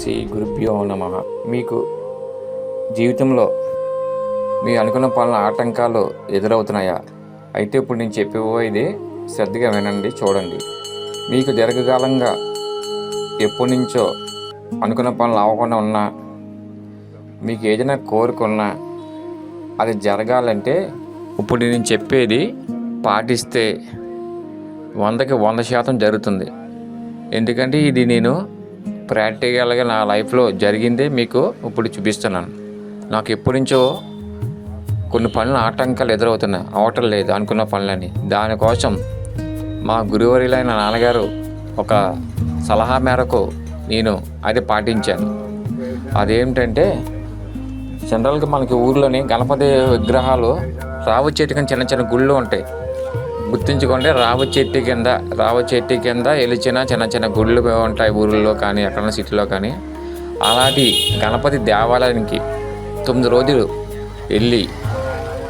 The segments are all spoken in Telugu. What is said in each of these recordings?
శ్రీ గురుభ్యో నమ. మీకు జీవితంలో మీ అనుకున్న పనుల ఆటంకాలు ఎదురవుతున్నాయా? అయితే ఇప్పుడు నేను చెప్పబోయేది శ్రద్ధగా వినండి చూడండి. మీకు దీర్ఘకాలంగా ఎప్పటి నుంచో అనుకున్న పనులు అవ్వకుండా ఉన్నా మీకు ఏదైనా కోరుకున్నా అది జరగాలంటే ఇప్పుడు నేను చెప్పేది పాటిస్తే వందకి వంద శాతం జరుగుతుంది. ఎందుకంటే ఇది నేను ప్రాక్టికల్గా నా లైఫ్లో జరిగిందే మీకు ఇప్పుడు చూపిస్తున్నాను. నాకు ఎప్పటి నుంచో కొన్ని పనులు ఆటంకాలు ఎదురవుతున్నాయి. అవటం లేదు అనుకున్న పనులని దానికోసం మా గురువరిలైన నాన్నగారు ఒక సలహా మేరకు నేను అది పాటించాను. అదేమిటంటే జనరల్గా మనకి ఊర్లోని గణపతి విగ్రహాలు రావు చెట్టుకి చిన్న చిన్న గుళ్ళు ఉంటాయి. గుర్తుంచుకోండి రావ చెట్టు కింద రావ చెట్టు కింద ఎలిచిన చిన్న చిన్న గుళ్ళు ఉంటాయి ఊళ్ళో కానీ ఎక్కడైనా సిటీలో కానీ. అలాంటి గణపతి దేవాలయానికి తొమ్మిది రోజులు వెళ్ళి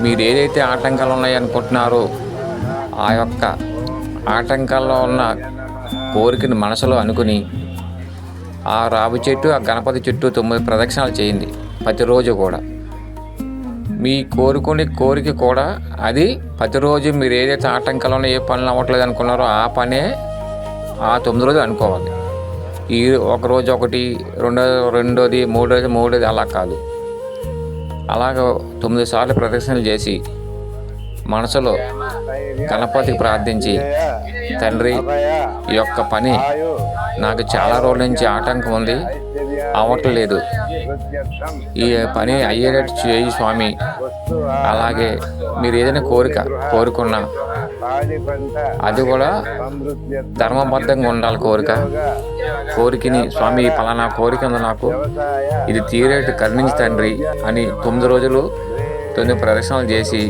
మీరు ఏదైతే ఆటంకాలు ఉన్నాయనుకుంటున్నారో ఆ యొక్క ఆటంకాల్లో ఉన్న కోరికను మనసులో అనుకుని ఆ రావి చెట్టు ఆ గణపతి చెట్టు తొమ్మిది ప్రదక్షిణాలు చేయండి ప్రతిరోజు కూడా. మీ కోరుకునే కోరిక కూడా అది ప్రతిరోజు మీరు ఏదైతే ఆటంకాలు ఏ పనులు అవ్వట్లేదు అనుకున్నారో ఆ పనే ఆ తొమ్మిది రోజులు అనుకోవాలి. ఈ ఒక రోజు ఒకటి రెండో రెండోది మూడోది మూడోది అలా కాదు. అలాగ తొమ్మిది సార్లు ప్రదక్షిణలు చేసి మనసులో గణపతికి ప్రార్థించి తండ్రి ఈ యొక్క పని నాకు చాలా రోజుల నుంచి ఆటంకం ఉంది. అవ్వట్లేదు. ఈ పని అయ్యేటట్టు చేయి స్వామి. అలాగే మీరు ఏదైనా కోరిక కోరుకున్నా అది కూడా ధర్మబద్ధంగా ఉండాలి కోరిక. కోరికని స్వామి ఫలానా పలానా కోరిక ఉంది నాకు. ఇది తీరేటు కరుణించి తండ్రి అని తొమ్మిది రోజులు తొమ్మిది ప్రదర్శనలు చేసి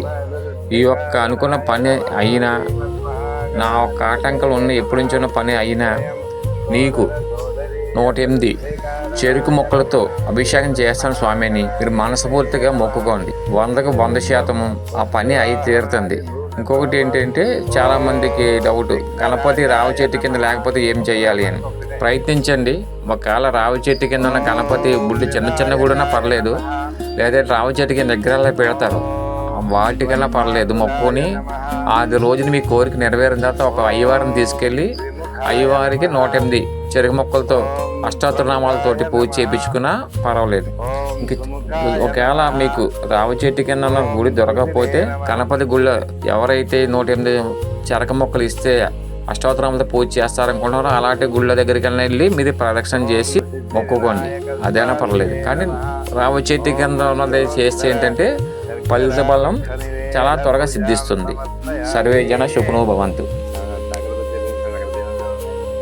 ఈ యొక్క అనుకున్న పని అయినా నా ఒక్క ఆటంకాలు ఉన్న ఎప్పటి నుంచి ఉన్న పని అయినా నీకు నూట ఎనిమిది చెరుకు మొక్కలతో అభిషేకం చేస్తాను స్వామిని. మీరు మనస్ఫూర్తిగా మొక్కుకోండి. వందకు వంద శాతము ఆ పని అయి తీరుతుంది. ఇంకొకటి ఏంటంటే చాలామందికి డౌట్ గణపతి రావి చెట్టు కింద లేకపోతే ఏం చేయాలి అని. ప్రయత్నించండి. ఒకవేళ రావి చెట్టు కింద ఉన్న గణపతి గుళ్ళు చిన్న చిన్న కూడా పర్లేదు లేదా రావి చెట్టు కింద దగ్గరలో పెడతారు. వాటికన్నా పర్లేదు మొక్కుని అది రోజున మీ కోరిక నెరవేరిన తర్వాత ఒక అయ్యవారిని తీసుకెళ్ళి అయ్యవారికి నూట ఎనిమిది చెరుకు మొక్కలతో అష్టాత్రనామాలతోటి పూజ చేయించుకున్నా పర్వాలేదు. ఇంక ఒకవేళ మీకు రావి చెట్టు కింద ఉన్న గుడి దొరకకపోతే గణపతి గుళ్ళో ఎవరైతే నూట ఎనిమిది చెరక మొక్కలు ఇస్తే అష్టోత్తరాలతో పూజ చేస్తారనుకుంటున్నారో అలాంటి గుళ్ళ దగ్గరికి వెళ్ళి మీరు ప్రదక్షిణ చేసి మొక్కుకోండి. అదైనా పర్లేదు కానీ రావి చెట్టు కింద ఉన్నది చేస్తే ఏంటంటే ఫలిత బలం చాలా త్వరగా సిద్ధిస్తుంది. సర్వే జన శుభనో భవంతు.